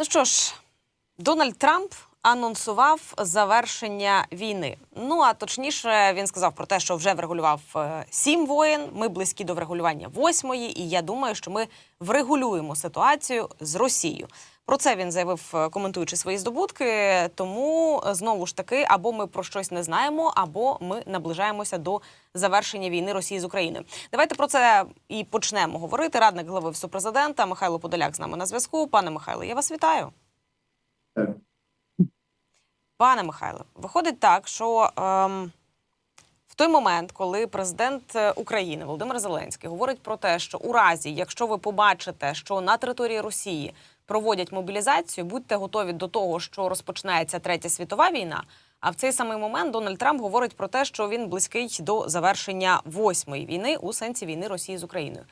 Ну що ж, Дональд Трамп анонсував завершення війни. Ну а точніше, він сказав про те, що вже врегулював е, сім воєн. Ми близькі до врегулювання восьмої, і я думаю, що ми врегулюємо ситуацію з Росією. Про це він заявив, е, коментуючи свої здобутки. Тому е, знову ж таки, або ми про щось не знаємо, або ми наближаємося до завершення війни Росії з Україною. Давайте про це і почнемо говорити. Радник глави Офісу президента Михайло Подоляк з нами на зв'язку. Пане Михайло, я вас вітаю. Пане Михайло, виходить так, що ем, в той момент, коли президент е, України Володимир Зеленський говорить про те, що у разі, якщо ви побачите, що на території Росії проводять мобілізацію, будьте готові до того, що розпочинається третя світова війна. А в цей самий момент Дональд Трамп говорить про те, що він близький до завершення восьмої війни у сенсі війни Росії з Україною.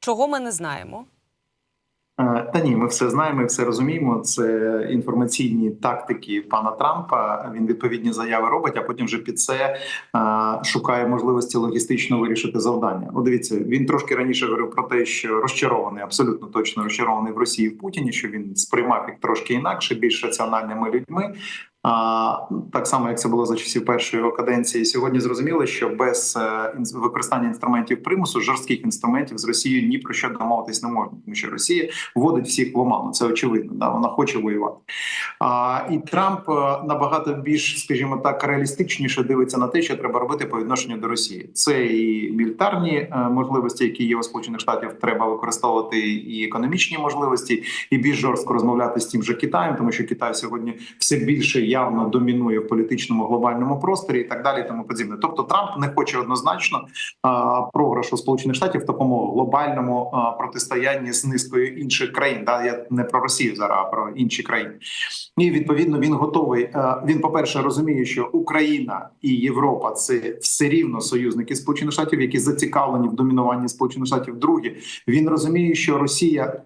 Чого ми не знаємо? Е, Та ні, ми все знаємо, і все розуміємо. Це інформаційні тактики пана Трампа. Він відповідні заяви робить, а потім вже під це е, шукає можливості логістично вирішити завдання. О, дивіться, він трошки раніше говорив про те, що розчарований, абсолютно точно розчарований в Росії в Путіні, що він сприймав їх трошки інакше, більш раціональними людьми. Так само, як це було за часів першої його каденції, сьогодні зрозуміло, що без е, використання інструментів примусу, жорстких інструментів з Росією ні про що домовитись не можна, тому що Росія вводить всіх в оману. Це очевидно. Да, вона хоче воювати. А і Трамп е, набагато більш, скажімо так, реалістичніше дивиться на те, що треба робити по відношенню до Росії. Це і мілітарні е, можливості, які є у Сполучених Штатів, треба використовувати, і економічні можливості, і більш жорстко розмовляти з тим же Китаєм, тому що Китай сьогодні все більше явно домінує в політичному глобальному просторі, і так далі, і тому подібне. Тобто Трамп не хоче однозначно програшу Сполучених Штатів в такому глобальному протистоянні з низкою інших країн. Да, я не про Росію зараз, а про інші країни. І відповідно він готовий. Він, по перше, розуміє, що Україна і Європа це все рівно союзники Сполучених Штатів, які зацікавлені в домінуванні Сполучених Штатів. Друге, він розуміє, що Росія.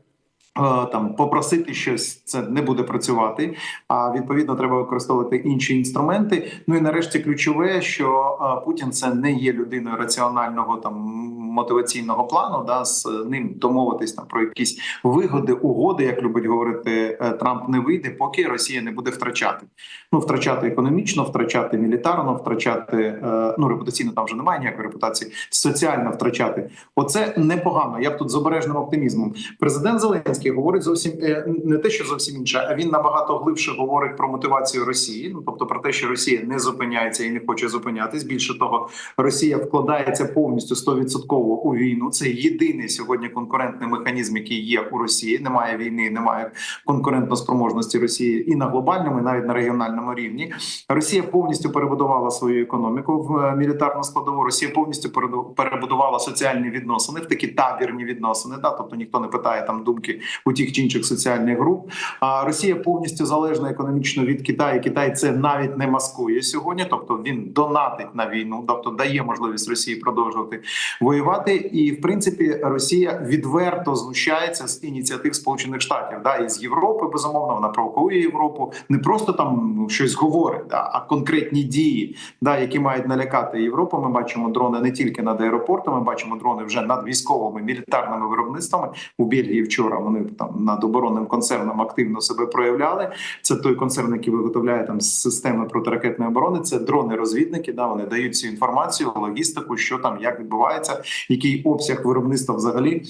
Е, Там попросити щось це не буде працювати. А відповідно треба використовувати інші інструменти. Ну і нарешті ключове, що е, Путін це не є людиною раціонального там мотиваційного плану. Да з ним домовитись там про якісь вигоди, угоди, як любить говорити е, Трамп, не вийде, поки Росія не буде втрачати. Ну втрачати економічно, втрачати мілітарно, втрачати ну репутаційно там вже немає ніякої репутації. Соціально втрачати. Оце непогано. Я б тут з обережним оптимізмом. Президент Зеленський говорить зовсім е, не те, що зовсім інше, а він набагато глибше говорить про мотивацію Росії. Ну тобто про те, що Росія не зупиняється і не хоче зупинятись. Більше того, Росія вкладається повністю 100% у війну. Це єдиний сьогодні конкурентний механізм, який є у Росії. Немає війни, немає конкурентоспроможності Росії і на глобальному, і навіть на регіональному рівні. Росія повністю перебудувала свою економіку в е, мілітарну складову. Росія повністю перебудувала соціальні відносини в такі табірні відносини. Да, тобто ніхто не питає там думки у тих чи інших соціальних груп. А Росія повністю залежна економічно від Китаю. Китай це навіть не маскує сьогодні. Тобто він донатить на війну, тобто дає можливість Росії продовжувати воювати. І в принципі Росія відверто знущається з ініціатив Сполучених Штатів, да і з Європи. Безумовно, вона провокує Європу. Не просто там щось говорить, да, а конкретні дії, да, які мають налякати Європу. Ми бачимо дрони не тільки над аеропортами, бачимо дрони вже над військовими мілітарними виробництвами. У Бельгії вчора вони там над оборонним концерном активно себе проявляли. Це той концерн, який виготовляє там системи протиракетної оборони. Це дрони-розвідники. Да, вони дають цю інформацію, логістику, що там як відбувається, який обсяг виробництва взагалі.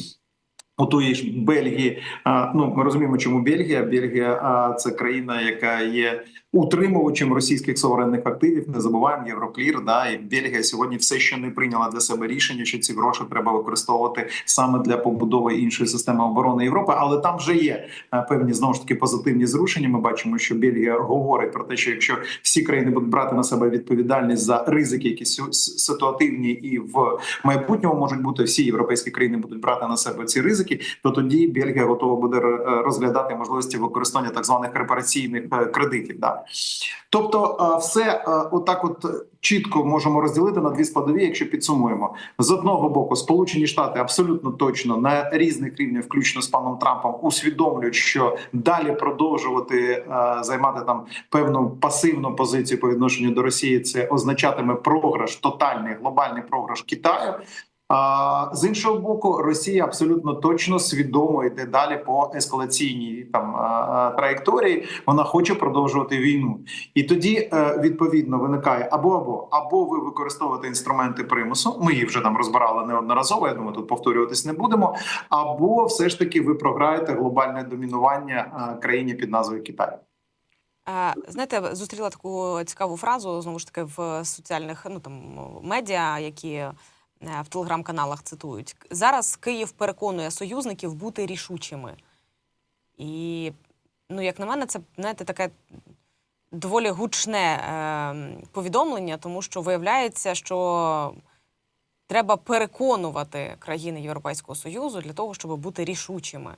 У тої ж Бельгії, ну ми розуміємо, чому Бельгія. Бельгія це країна, яка є утримувачем російських суверенних активів. Не забуваємо Євроклір. Да і Бельгія сьогодні все ще не прийняла для себе рішення, що ці гроші треба використовувати саме для побудови іншої системи оборони Європи. Але там вже є певні знову ж таки позитивні зрушення. Ми бачимо, що Бельгія говорить про те, що якщо всі країни будуть брати на себе відповідальність за ризики, які ситуативні і в майбутньому можуть бути, всі європейські країни будуть брати на себе ці ризики, то тоді Бельгія готова буде е, розглядати можливості використання так званих репараційних е, кредитів. Да. Тобто, е, все е, отак, от е, чітко можемо розділити на дві складові, якщо підсумуємо з одного боку, Сполучені Штати абсолютно точно на різних рівнях, включно з паном Трампом, усвідомлюють, що далі продовжувати займати там певну пасивну позицію по відношенню до Росії, це означатиме програш, тотальний глобальний програш Китаю. А з іншого боку, Росія абсолютно точно свідомо йде далі по ескалаційній там траєкторії. Вона хоче продовжувати війну, і тоді е, відповідно виникає або або або ви використовуєте інструменти примусу. Ми їх вже там розбирали неодноразово. Я думаю, тут повторюватись не будемо. Або все ж таки ви програєте глобальне домінування е, країні під назвою Китай. Е, Знаєте, зустріла таку цікаву фразу знову ж таки в соціальних ну там медіа, які е, в телеграм-каналах цитують. Зараз Київ переконує союзників бути рішучими. І, ну, як на мене, це знаєте, таке доволі гучне е, повідомлення, тому що виявляється, що треба переконувати країни Європейського Союзу для того, щоб бути рішучими.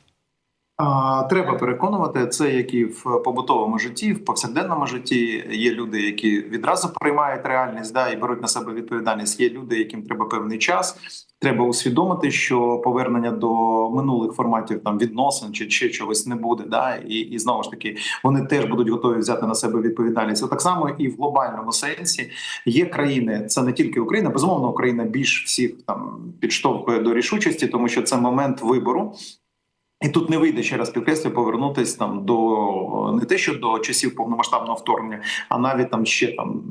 Треба переконувати це, як і в побутовому житті, в повсякденному житті. Є люди, які відразу приймають реальність, да і беруть на себе відповідальність. Є люди, яким треба певний час. Треба усвідомити, що повернення до минулих форматів там відносин чи ще чогось не буде. Да, і, і знову ж таки вони теж будуть готові взяти на себе відповідальність. Так само і в глобальному сенсі є країни. Це не тільки Україна, безумовно, Україна більш всіх там підштовхує до рішучості, тому що це момент вибору. І тут не вийде ще раз підкреслю повернутись там до не те, що до часів повномасштабного вторгнення, а навіть там ще там.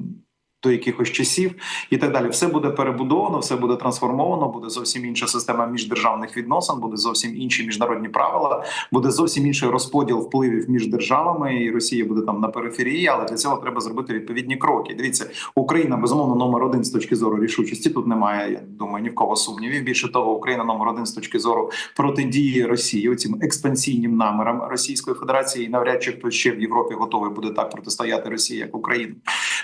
До якихось часів і так далі, все буде перебудовано, все буде трансформовано. Буде зовсім інша система міждержавних відносин, буде зовсім інші міжнародні правила, буде зовсім інший розподіл впливів між державами. І Росія буде там на периферії, але для цього треба зробити відповідні кроки. Дивіться, Україна безумовно номер один з точки зору рішучості. Тут немає, я думаю, ні в кого сумнівів. Більше того, Україна номер один з точки зору протидії Росії, цим експансійним намірам Російської Федерації. І навряд чи хтось ще в Європі готовий буде так протистояти Росії, як Україна.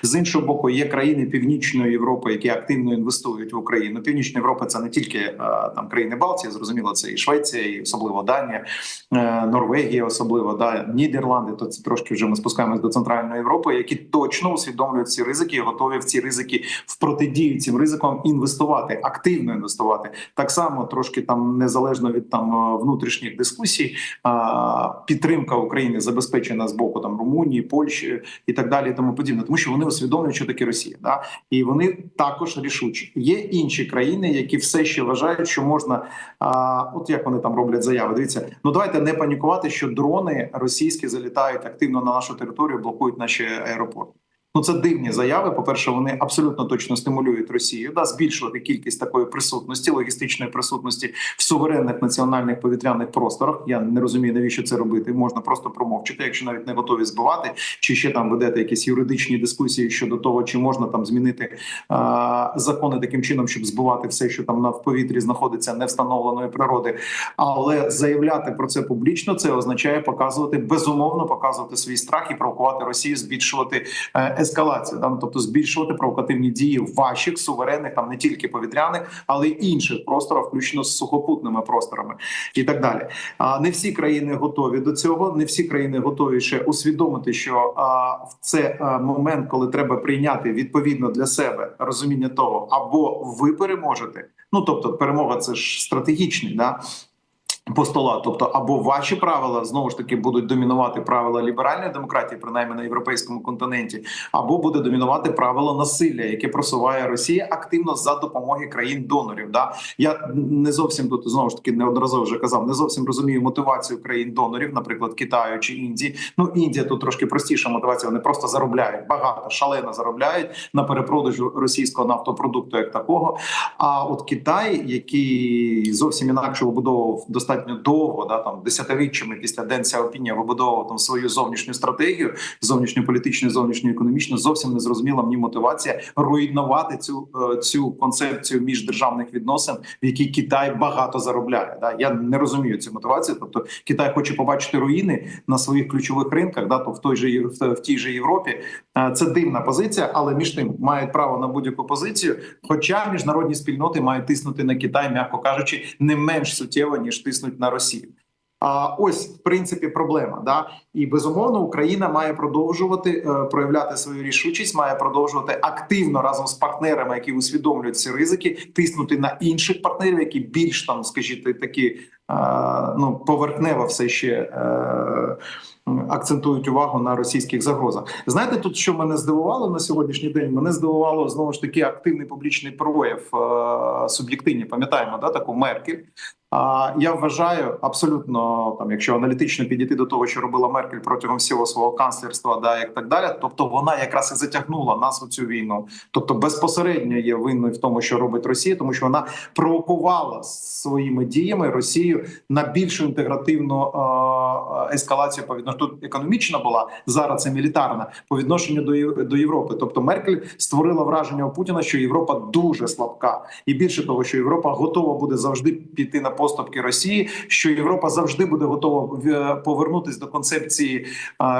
З іншого боку, є країни Північної Європи, які активно інвестують в Україну. Північна Європа це не тільки е, там країни Балтії, зрозуміло, це і Швеція, і особливо Данія, е, Норвегія, особливо да Нідерланди. То це трошки вже ми спускаємось до центральної Європи, які точно усвідомлюють ці ризики, і готові в ці ризики в протидію цим ризикам інвестувати, активно інвестувати. Так само трошки там незалежно від там е, внутрішніх дискусій, підтримка України забезпечена з боку там Румунії, Польщі і так далі, і тому подібне, тому що вони усвідомлюють, що таке Росія, да і вони також рішучі. Є інші країни, які все ще вважають, що можна, а, от як вони там роблять заяви. Дивіться, ну давайте не панікувати, що дрони російські залітають активно на нашу територію, блокують наші аеропорти. Ну, це дивні заяви. По перше, вони абсолютно точно стимулюють Росію да збільшувати кількість такої присутності, логістичної присутності в суверенних національних повітряних просторах. Я не розумію, навіщо це робити. Можна просто промовчити, якщо навіть не готові збивати, чи ще там ведете якісь юридичні дискусії щодо того, чи можна там змінити а, закони таким чином, щоб збивати все, що там на в повітрі знаходиться невстановленої природи. Але заявляти про це публічно, це означає показувати безумовно, показувати свій страх і провокувати Росію, збільшувати. Е, ескалацію, да? ну, тобто збільшувати провокативні дії ваших суверенних, там не тільки повітряних, але й інших просторах, включно з сухопутними просторами і так далі. А не всі країни готові до цього. Не всі країни готові ще усвідомити, що а, це а, момент, коли треба прийняти відповідно для себе розуміння того, або ви переможете. Ну тобто, перемога це ж стратегічний да. Постола, тобто або ваші правила знову ж таки будуть домінувати правила ліберальної демократії, принаймні на європейському континенті, або буде домінувати правило насилля, яке просуває Росія активно за допомоги країн-донорів. Да я не зовсім тут знову ж таки неодноразово вже казав, не зовсім розумію мотивацію країн-донорів, наприклад, Китаю чи Індії. Ну Індія тут трошки простіша мотивація. Вони просто заробляють багато, шалено заробляють на перепродажу російського нафтопродукту як такого. А от Китай, який зовсім інакше вибудовував достатньо достатньо довго, да там десятиріччями після Ден Сяопіня вибудовував там свою зовнішню стратегію, зовнішньополітичну, зовнішньоекономічну, зовсім не зрозуміла мені мотивація руйнувати цю цю концепцію міждержавних відносин, в якій Китай багато заробляє. Да я не розумію цю мотивацію. Тобто Китай хоче побачити руїни на своїх ключових ринках, да то в той же в тій же Європі. Це дивна позиція, але між тим мають право на будь-яку позицію. Хоча міжнародні спільноти мають тиснути на Китай, м'яко кажучи, не менш суттєво ніж тиснуть на Росію. А ось в принципі проблема. Да і безумовно Україна має продовжувати е, проявляти свою рішучість, має продовжувати активно разом з партнерами, які усвідомлюють ці ризики, тиснути на інших партнерів, які більш там, скажімо, такі е, ну поверхнево все ще. Е, акцентують увагу на російських загрозах. Знаєте, тут що мене здивувало на сьогоднішній день? Мене здивувало знову ж таки активний публічний прояв е, суб'єктивні. Пам'ятаємо, да таку Меркель. Я вважаю абсолютно там, якщо аналітично підійти до того, що робила Меркель протягом всього свого канцлерства, да як так далі. Тобто вона якраз і затягнула нас у цю війну. Тобто безпосередньо є винною в тому, що робить Росія, тому що вона провокувала своїми діями Росію на більшу інтегративну ескалацію по відношенню. Тут економічна була зараз це мілітарна по відношенню до до Європи. Тобто Меркель створила враження у Путіна, що Європа дуже слабка, і більше того, що Європа готова буде завжди піти на поступки Росії, що Європа завжди буде готова в- повернутись до концепції е,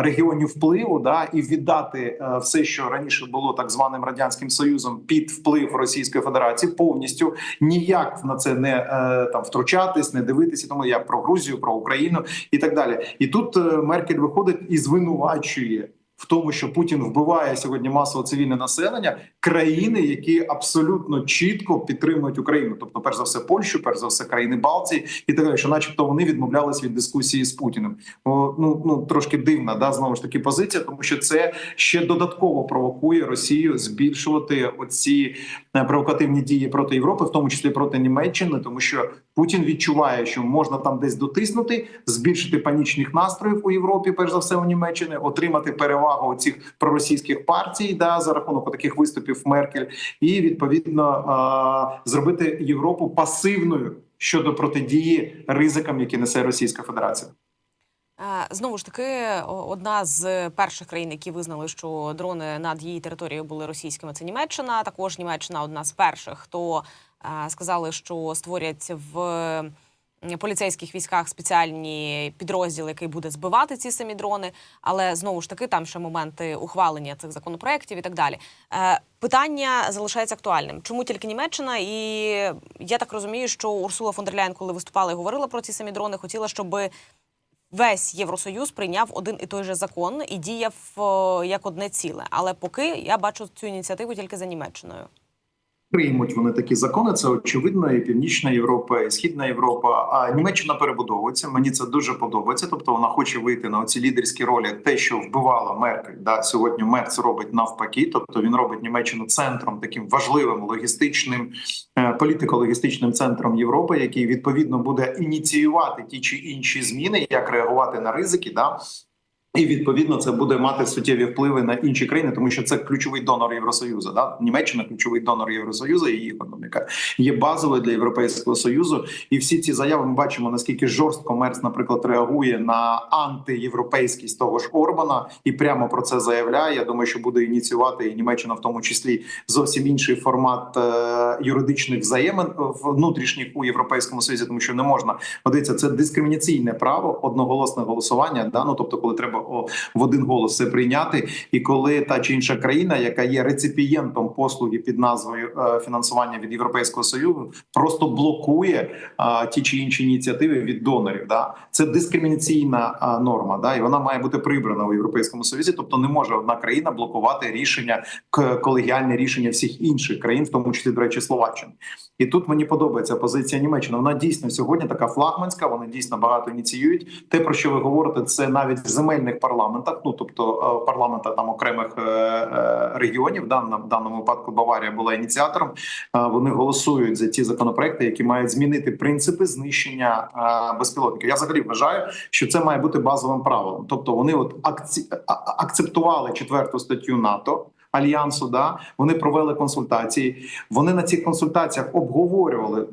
регіонів впливу, да і віддати е, все, що раніше було так званим радянським союзом, під вплив Російської Федерації, повністю ніяк на це не е, там втручатись, не дивитися. Тому я про Грузію, про Україну і так далі. І тут е, Меркель виходить і звинувачує. В тому, що Путін вбиває сьогодні масово цивільне населення країни, які абсолютно чітко підтримують Україну, тобто, перш за все, Польщу, перш за все, країни Балтії і так далі, що, начебто, вони відмовлялись від дискусії з Путіним. О, ну ну трошки дивна, да знову ж таки позиція, тому що це ще додатково провокує Росію збільшувати оці е, провокативні дії проти Європи, в тому числі проти Німеччини, тому що Путін відчуває, що можна там десь дотиснути, збільшити панічних настроїв у Європі, перш за все у Німеччини, отримати перевагу цих проросійських партій, да за рахунок таких виступів Меркель, і відповідно зробити Європу пасивною щодо протидії ризикам, які несе Російська Федерація. Е, Знову ж таки, одна з перших країн, які визнали, що дрони над її територією були російськими, це Німеччина. Також Німеччина одна з перших, хто е, сказали, що створять в поліцейських військах спеціальні підрозділи, який буде збивати ці самі дрони. Але знову ж таки, там ще моменти ухвалення цих законопроєктів і так далі. Е, Питання залишається актуальним. Чому тільки Німеччина? І я так розумію, що Урсула фон дер Ляєн, коли виступала і говорила про ці самі дрони, хотіла, щоби весь Євросоюз прийняв один і той же закон і діяв як одне ціле. Але поки я бачу цю ініціативу тільки за Німеччиною. Приймуть вони такі закони. Це очевидно, і Північна Європа, і Східна Європа. А Німеччина перебудовується. Мені це дуже подобається. Тобто вона хоче вийти на оці лідерські ролі. Те, що вбивала Меркель, да сьогодні Мерц робить навпаки. Тобто він робить Німеччину центром таким важливим логістичним е, політико-логістичним центром Європи, який відповідно буде ініціювати ті чи інші зміни, як реагувати на ризики. Да і відповідно це буде мати суттєві впливи на інші країни, тому що це ключовий донор Євросоюзу. Да? Німеччина ключовий донор Євросоюзу. Її економіка є базовою для Європейського союзу. І всі ці заяви ми бачимо наскільки жорстко Мерц, наприклад, реагує на антиєвропейськість того ж Орбана і прямо про це заявляє. Я думаю, що буде ініціювати і Німеччина, в тому числі зовсім інший формат е- юридичних взаємин внутрішніх у європейському союзі, тому що не можна Подивіться, це дискримінаційне право, одноголосне голосування. Да? Ну, тобто, коли треба в один голос це прийняти, і коли та чи інша країна, яка є реципієнтом послуги під назвою е, фінансування від Європейського союзу, просто блокує ті чи інші ініціативи від донорів. Да? Це дискримінаційна норма, да? і вона має бути прибрана у європейському союзі. Тобто, не може одна країна блокувати рішення колегіальне рішення всіх інших країн, в тому числі до речі, Словаччини. І тут мені подобається позиція Німеччини. Вона дійсно сьогодні така флагманська. Вони дійсно багато ініціюють. Те про що ви говорите, це навіть в земельних парламентах. Ну тобто е, парламента там окремих е, е, регіонів. Да, в даному випадку Баварія була ініціатором. Вони голосують за ті законопроекти, які мають змінити принципи знищення безпілотників. Я взагалі вважаю, що це має бути базовим правилом. Тобто вони от акцептували четверту статтю НАТО. Альянсу, да вони провели консультації. Вони на цих консультаціях обговорювали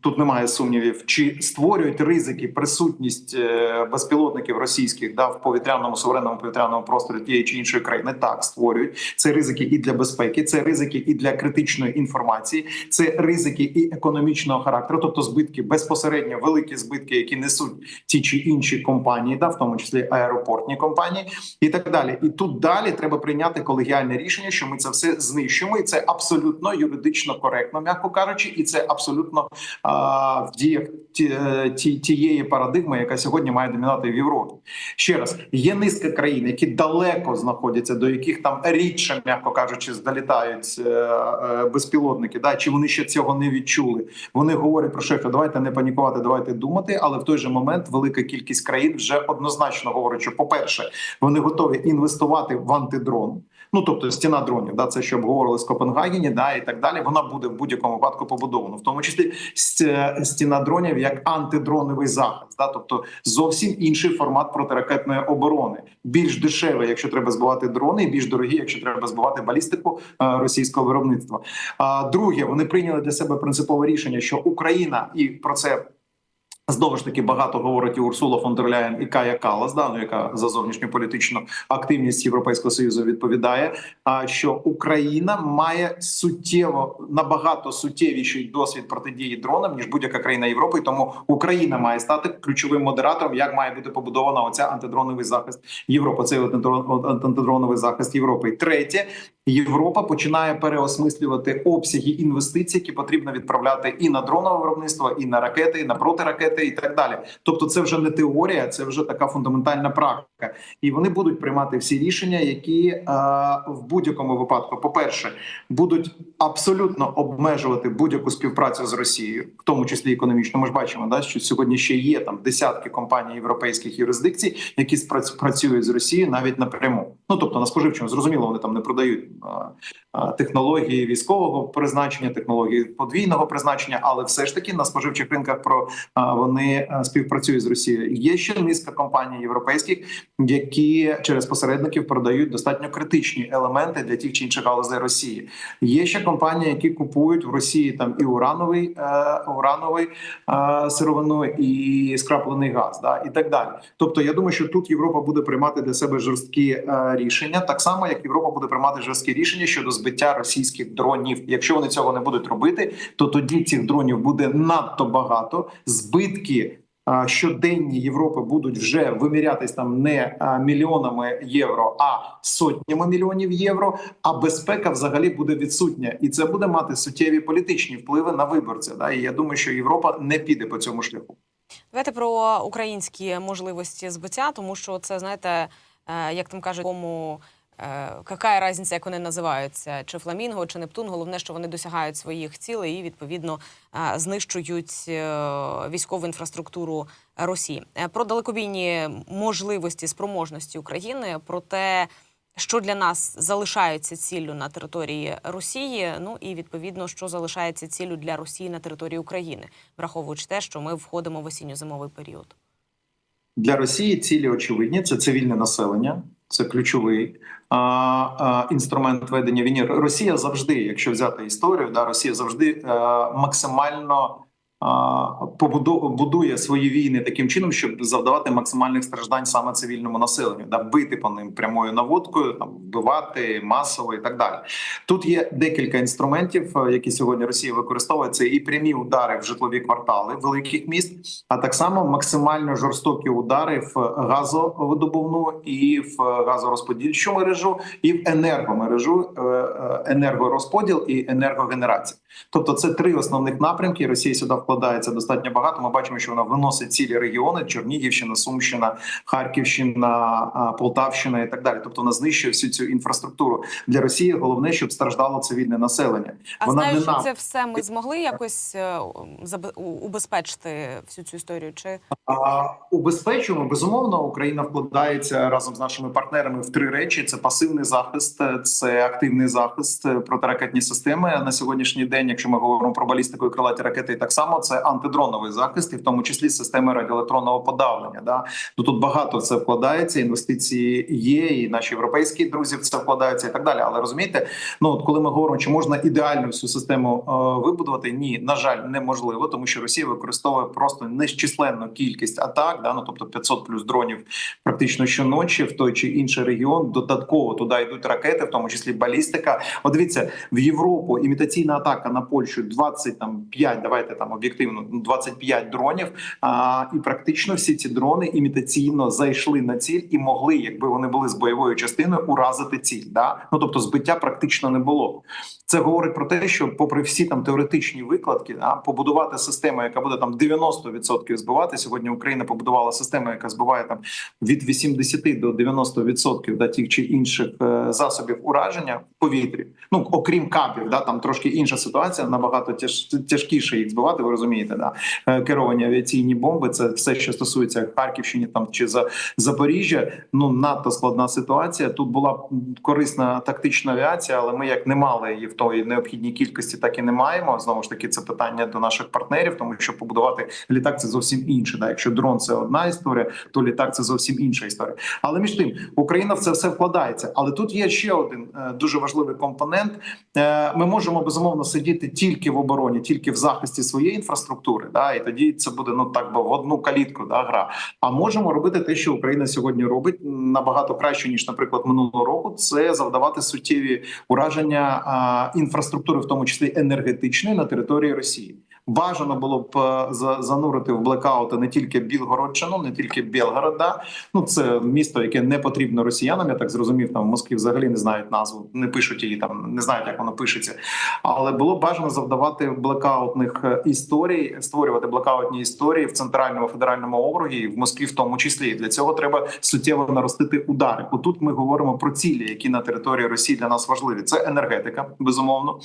тут. Немає сумнівів, чи створюють ризики присутність е, безпілотників російських да в повітряному суверенному повітряному просторі тієї чи іншої країни. Так створюють це ризики і для безпеки, це ризики і для критичної інформації, це ризики і економічного характеру, тобто збитки безпосередньо великі збитки, які несуть ті чи інші компанії, да в тому числі аеропортні компанії, і так далі. І тут далі треба прийняти колегіальне рішення, що ми це все знищимо, і це абсолютно юридично коректно, м'яко кажучи, і це абсолютно а, в діях ті, е, ті, тієї парадигми, яка сьогодні має домінувати в Європі. Ще раз є низка країн, які далеко знаходяться, до яких там рідше, м'яко кажучи, здолітають е, е, безпілотники. Да, чи вони ще цього не відчули? Вони говорять про що давайте не панікувати, давайте думати. Але в той же момент велика кількість країн вже однозначно говорить, що по перше, вони готові інвестувати в антидрон. Ну тобто стіна дронів, да, це що обговорили з Копенгагені, да і так далі. Вона буде в будь-якому випадку побудована, в тому числі стіна дронів як антидроновий захист. Да, тобто зовсім інший формат протиракетної оборони, більш дешевий, якщо треба збивати дрони, і більш дорогі, якщо треба збивати балістику е, російського виробництва. Друге, вони прийняли для себе принципове рішення, що Україна і про це. Знову ж таки багато говорить і Урсула фон дер Ляєн і Кая Калас, да, ну, яка за зовнішню політичну активність Європейського союзу відповідає. А що Україна має суттєво набагато суттєвіший досвід протидії дронам ніж будь-яка країна Європи. І тому Україна має стати ключовим модератором, як має бути побудована оця антидроновий захист Європи. Цей антидроновий захист Європи. Третє, Європа починає переосмислювати обсяги інвестицій, які потрібно відправляти і на дронове виробництво, і на ракети, і на протиракети, і так далі. Тобто, це вже не теорія, це вже така фундаментальна практика, і вони будуть приймати всі рішення, які е, в будь-якому випадку, по перше, будуть абсолютно обмежувати будь-яку співпрацю з Росією, в тому числі економічно. Ми ж бачимо, да, що сьогодні ще є там десятки компаній європейських юрисдикцій, які спрац- працюють з Росією навіть напряму. Ну тобто на споживчому зрозуміло, вони там не продають технології військового призначення, технології подвійного призначення, але все ж таки на споживчих ринках про вони співпрацюють з Росією. Є ще низка компаній європейських, які через посередників продають достатньо критичні елементи для тих чи інших галузей Росії. Є ще компанії, які купують в Росії там і урановий е, урановий е, сировину, і скраплений газ, да і так далі. Тобто, я думаю, що тут Європа буде приймати для себе жорсткі е, рішення, так само як Європа буде приймати жорсткі рішення щодо збиття російських дронів. Якщо вони цього не будуть робити, то тоді цих дронів буде надто багато. Збитки щоденні Європи будуть вже вимірятись там не мільйонами євро, а сотнями мільйонів євро. А безпека взагалі буде відсутня, і це буде мати суттєві політичні впливи на виборця. Да? І я думаю, що Європа не піде по цьому шляху. Давайте про українські можливості збиття, тому що це знаєте, е, як там кажуть, кому е, яка різниця, як вони називаються, чи фламінго, чи Нептун. Головне, що вони досягають своїх цілей і відповідно е, знищують е, військову інфраструктуру Росії. Про далекобійні можливості спроможності України, про те. Що для нас залишається ціллю на території Росії? Ну і відповідно, що залишається ціллю для Росії на території України, враховуючи те, що ми входимо в осінньо-зимовий період. Для Росії цілі очевидні: це цивільне населення, це ключовий а, а, інструмент ведення війни. Росія завжди, якщо взяти історію, да Росія завжди а, максимально а, побудо- будує свої війни таким чином, щоб завдавати максимальних страждань саме цивільному населенню, да бити по ним прямою наводкою, там вбивати масово і так далі. Тут є декілька інструментів, е, які сьогодні Росія використовує. Це і прямі удари в житлові квартали великих міст, а так само максимально жорстокі удари в газовидобувну і в газорозподільчу мережу, і в енергомережу, е, е, енергорозподіл і енергогенерація. Тобто, це три основних напрямки. Росія сюди вкладається достатньо багато. Ми бачимо, що вона виносить цілі регіони: Чернігівщина, Сумщина, Харківщина, Полтавщина і так далі. Тобто, вона знищує всю цю інфраструктуру для Росії. Головне, щоб страждало цивільне населення. А вона знаючи ненав- це все, ми змогли якось е, убезпечити всю цю історію? Чи А, убезпечуємо безумовно. Україна вкладається разом з нашими партнерами в три речі: це пасивний захист, це активний захист е, протиракетні системи на сьогоднішній день. Якщо ми говоримо про балістику і крилаті ракети, і так само це антидроновий захист, і в тому числі системи радіоелектронного подавлення. Да ну тут багато це вкладається. Інвестиції є, і наші європейські друзі в це вкладаються, і так далі. Але розумієте, ну от коли ми говоримо, чи можна ідеально всю систему е, вибудувати, ні, на жаль, неможливо, тому що Росія використовує просто нещисленну кількість атак, да, ну тобто 500 плюс дронів практично щоночі в той чи інший регіон. Додатково туди йдуть ракети, в тому числі балістика. От дивіться, в Європу імітаційна атака на Польщу 25, давайте там об'єктивно 25 дронів. А, і практично всі ці дрони імітаційно зайшли на ціль і могли, якби вони були з бойовою частиною, уразити ціль. Да? Ну тобто збиття практично не було. Це говорить про те, що, попри всі там теоретичні викладки, да, побудувати систему, яка буде там 90% збивати. Сьогодні Україна побудувала систему, яка збиває там від 80 до 90% да, тих чи інших е, засобів ураження в повітрі. Ну окрім кабів, да там трошки інша ситуація, набагато тяж, тяжкіше їх збивати. Розумієте, да Е, керовані авіаційні бомби. Це все, що стосується Харківщини, там чи за Запоріжжя. Ну надто складна ситуація. Тут була корисна тактична авіація, але ми як не мали її в тої необхідній кількості, так і не маємо. Знову ж таки, це питання до наших партнерів, тому що побудувати літак це зовсім інше. Да? Якщо дрон це одна історія, то літак це зовсім інша історія. Але між тим Україна в це все вкладається. Але тут є ще один е, дуже важливий компонент. Е, Ми можемо безумовно сидіти тільки в обороні, тільки в захисті своєї інфраструктури. Да, і тоді це буде ну так би в одну калітку. Да, гра. А можемо робити те, що Україна сьогодні робить набагато краще ніж, наприклад, минулого року. Це завдавати суттєві ураження а, інфраструктури, в тому числі енергетичної, на території Росії. Бажано було б е, за- занурити в блекаути не тільки Білгородщину, не тільки Білгород. Да? Ну це місто, яке не потрібно росіянам. Я так зрозумів. Там в Москві взагалі не знають назву, не пишуть її там, не знають, як воно пишеться. Але було б бажано завдавати блекаутних е, історій, створювати блекаутні історії в центральному федеральному округі, в Москві, в тому числі. І Для цього треба суттєво наростити удари. Отут ми говоримо про цілі, які на території Росії для нас важливі. Це енергетика, безумовно.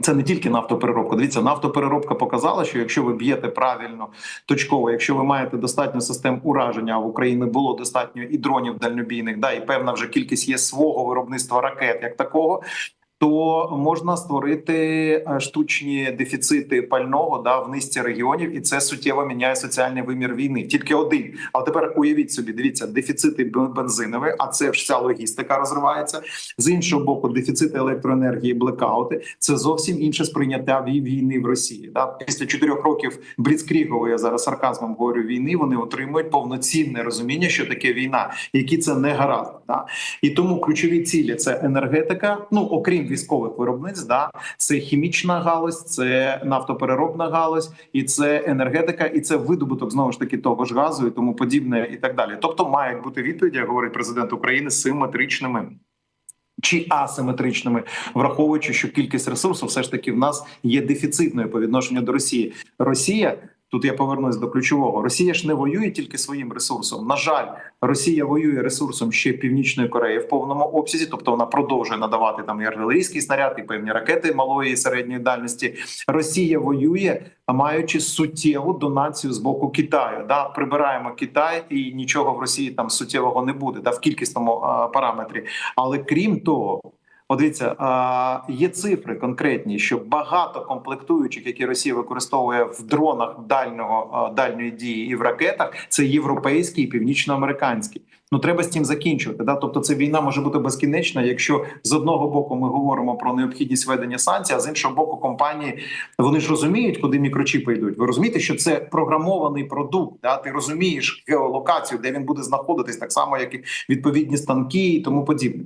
Це не тільки нафтопереробка. Дивіться, нафтопереробка показала, що якщо ви б'єте правильно точково, якщо ви маєте достатньо систем ураження, а в Україні було достатньо і дронів дальнобійних, да і певна вже кількість є свого виробництва ракет, як такого. То можна створити е, штучні дефіцити пального да в низці регіонів, і це суттєво міняє соціальний вимір війни. Тільки один. А тепер уявіть собі, дивіться, дефіцити бен- бензинові, а це ж вся логістика розривається. З іншого боку, дефіцити електроенергії, блекаути це зовсім інше сприйняття війни в Росії. Да? Після чотирьох років бліцкрігової я зараз сарказмом говорю війни. Вони отримують повноцінне розуміння, що таке війна, які це не гаразд. Да? І тому ключові цілі це енергетика. Ну окрім військових виробництв, да це хімічна галузь, це нафтопереробна галузь, і це енергетика, і це видобуток знову ж таки того ж газу і тому подібне, і так далі. Тобто мають бути відповіді, як говорить президент України, симетричними. Чи асиметричними, враховуючи, що кількість ресурсу все ж таки в нас є дефіцитною по відношенню до Росії. Росія тут я повернусь до ключового. Росія ж не воює тільки своїм ресурсом. На жаль, Росія воює ресурсом ще Північної Кореї в повному обсязі, тобто вона продовжує надавати там і артилерійський снаряд, і певні ракети малої і середньої дальності. Росія воює, маючи суттєву донацію з боку Китаю. Да, прибираємо Китай, і нічого в Росії там суттєвого не буде, да, в кількісному а, параметрі. Але крім того. Подивіться, є цифри конкретні, що багато комплектуючих, які Росія використовує в дронах дальнього дальньої дії і в ракетах, це європейські і північноамериканські. Ну треба з цим закінчувати. Да? Тобто, це війна може бути безкінечна, якщо з одного боку ми говоримо про необхідність введення санкцій, а з іншого боку, компанії вони ж розуміють, куди мікрочіпи йдуть. Ви розумієте, що це програмований продукт. Да? Ти розумієш геолокацію, де він буде знаходитись, так само, як і відповідні станки і тому подібне.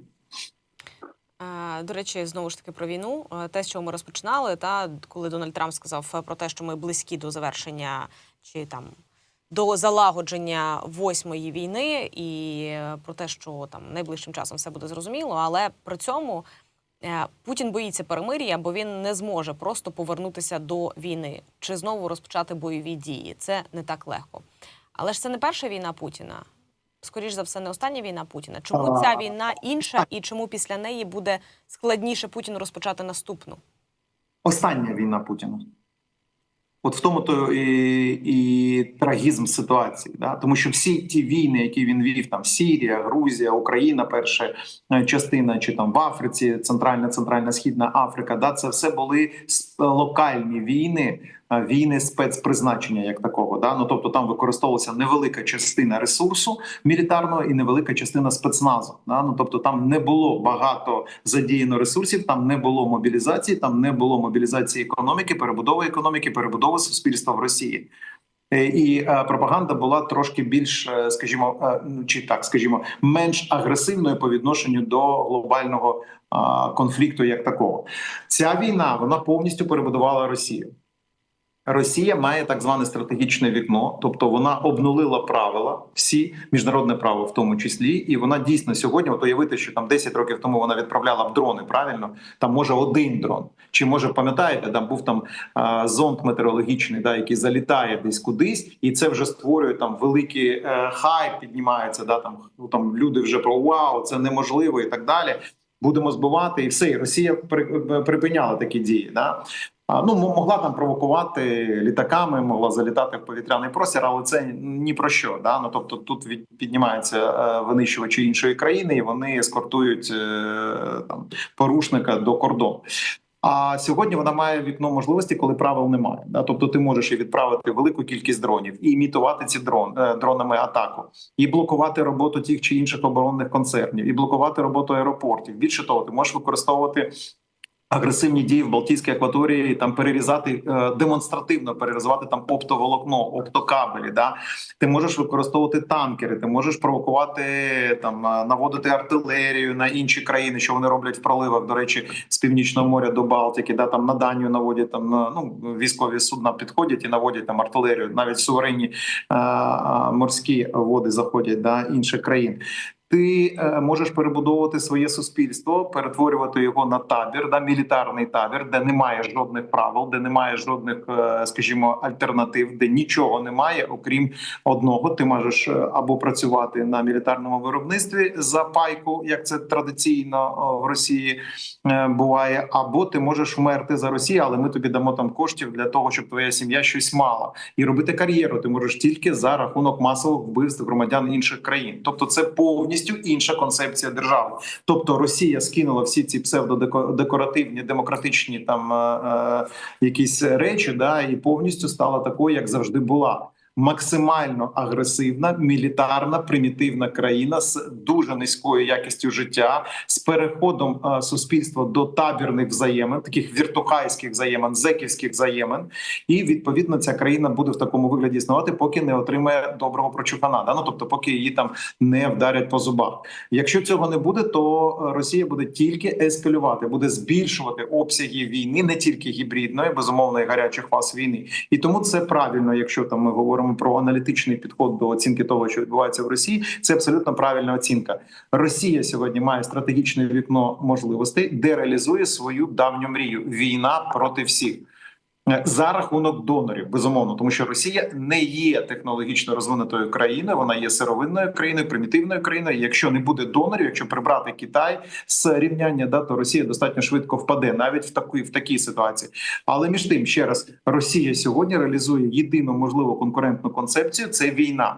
Е, До речі, знову ж таки про війну. Е, Те, з чого ми розпочинали, та коли Дональд Трамп сказав е, про те, що ми близькі до завершення чи там до залагодження восьмої війни, і про те, що там найближчим часом все буде зрозуміло, але при цьому Путін боїться перемир'я, бо він не зможе просто повернутися до війни чи знову розпочати бойові дії. Це не так легко. Але ж це не перша війна Путіна. Скоріш за все, не остання війна Путіна. Чому ця війна інша, і чому після неї буде складніше Путіну розпочати наступну? Остання війна Путіна. От в тому то і, і трагізм ситуації, да? тому що всі ті війни, які він вів, там Сірія, Грузія, Україна, перша е, частина, чи там в Африці, Центральна, Центральна Східна Африка, да, це все були локальні війни, е, війни спецпризначення, як такого. Да? Ну тобто там використовувалася невелика частина ресурсу мілітарного і невелика частина спецназу. Да? Ну тобто там не було багато задіяно ресурсів, там не було мобілізації, там не було мобілізації економіки, перебудови економіки, перебудови суспільства в Росії. Е, І е, пропаганда була трошки більш, е, скажімо, чи так, скажімо, менш агресивною по відношенню до глобального конфлікту, як такого. Ця війна вона повністю перебудувала Росію. Росія має так зване стратегічне вікно, тобто вона обнулила правила, всі міжнародне право в тому числі, і вона дійсно сьогодні, от уявити, що там 10 років тому вона відправляла б дрони, правильно там може один дрон, чи може пам'ятаєте, там був там а, зонд метеорологічний, да, який залітає десь кудись, і це вже створює там великий е, хайп, піднімається. Да, там ну там люди вже про вау, це неможливо і так далі. Будемо збивати, і все. І Росія при- припиняла такі дії. Да? Ну, могла там провокувати літаками, могла залітати в повітряний простір, але це ні про що. Да? Ну, тобто тут піднімаються е, винищувачі іншої країни, і вони ескортують е, там порушника до кордону. А сьогодні вона має вікно можливості, коли правил немає. Да? Тобто ти можеш і відправити велику кількість дронів, і імітувати ці дрон е, дронами атаку, і блокувати роботу тих чи інших оборонних концернів, і блокувати роботу аеропортів. Більше того, ти можеш використовувати. Агресивні дії в Балтійській акваторії там перерізати е, демонстративно перерізати там оптоволокно, оптокабелі. Да ти можеш використовувати танкери, ти можеш провокувати там е, наводити артилерію на інші країни, що вони роблять в проливах. До речі, з північного моря до Балтики, да там на Данію наводять там е, ну військові судна підходять і наводять там артилерію, навіть суверенні е, е, морські води заходять да інших країн. Ти е, можеш перебудовувати своє суспільство, перетворювати його на табір, да, мілітарний табір, де немає жодних правил, де немає жодних, е, скажімо, альтернатив, де нічого немає, окрім одного. Ти можеш е, або працювати на мілітарному виробництві за пайку, як це традиційно в Росії буває, або ти можеш вмерти за Росію, але ми тобі дамо там коштів для того, щоб твоя сім'я щось мала, і робити кар'єру. Ти можеш тільки за рахунок масових вбивств громадян інших країн. Тобто, це повністю інша концепція держави. Тобто Росія скинула всі ці псевдодекоративні, демократичні там е, е, якісь речі, да і повністю стала такою, як завжди була. Максимально агресивна, мілітарна, примітивна країна з дуже низькою якістю життя, з переходом е, суспільства до табірних взаємин, таких віртухайських взаємин, зеківських взаємин, і відповідно ця країна буде в такому вигляді існувати, поки не отримає доброго прочухана. Да? Ну тобто, поки її там не вдарять по зубах. Якщо цього не буде, то е, Росія буде тільки ескалювати, буде збільшувати обсяги війни, не тільки гібридної, безумовно, і гарячих фаз війни. І тому це правильно, якщо там ми говоримо про аналітичний підход до оцінки того, що відбувається в Росії. Це абсолютно правильна оцінка. Росія сьогодні має стратегічне вікно можливостей, де реалізує свою давню мрію війна проти всіх. Е, За рахунок донорів, безумовно, тому що Росія не є технологічно розвинутою країною, вона є сировинною країною, примітивною країною. Якщо не буде донорів, якщо прибрати Китай з рівняння, да, то Росія достатньо швидко впаде навіть в такій в такій ситуації. Але між тим, ще раз, Росія сьогодні реалізує єдину можливу конкурентну концепцію це війна.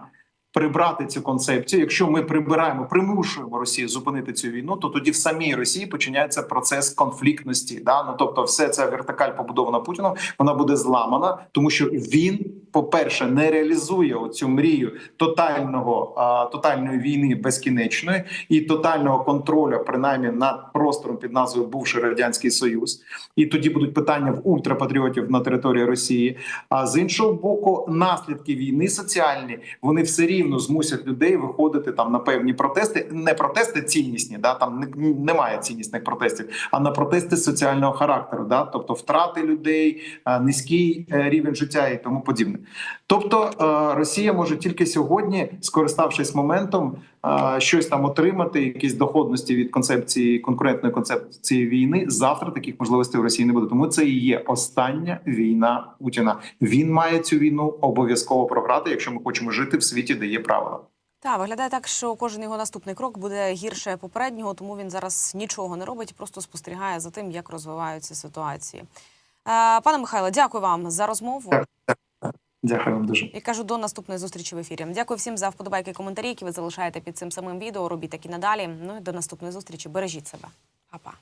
Прибрати цю концепцію, якщо ми прибираємо, примушуємо Росію зупинити цю війну, то тоді в самій Росії починається процес конфліктності. Да? Ну тобто, все ця вертикаль побудована Путіном, вона буде зламана, тому що він, по-перше, не реалізує оцю мрію тотального а, тотальної війни безкінечної і тотального контролю, принаймні над простором під назвою Бувший радянський Союз. І тоді будуть питання в ультрапатріотів на території Росії. А з іншого боку, наслідки війни соціальні вони все рівно змусять людей виходити там на певні протести. Не протести ціннісні, да там не, немає ціннісних протестів, а на протести соціального характеру, да, тобто втрати людей, низький е, рівень життя і тому подібне. Тобто е, Росія може тільки сьогодні, скориставшись моментом, е, щось там отримати, якісь доходності від концепції конкурентної концепції війни. Завтра таких можливостей в Росії не буде. Тому це і є остання війна Путіна. Він має цю війну обов'язково програти, якщо ми хочемо жити в світі, де є правила. Та виглядає так, що кожен його наступний крок буде гірше попереднього, тому він зараз нічого не робить, просто спостерігає за тим, як розвиваються ситуації. Е, Пане Михайло, дякую вам за розмову. Дякую вам дуже. І кажу до наступної зустрічі в ефірі. Дякую всім за вподобайки коментарі, які ви залишаєте під цим самим відео. Робіть так і надалі. Ну і до наступної зустрічі. Бережіть себе. Па-па.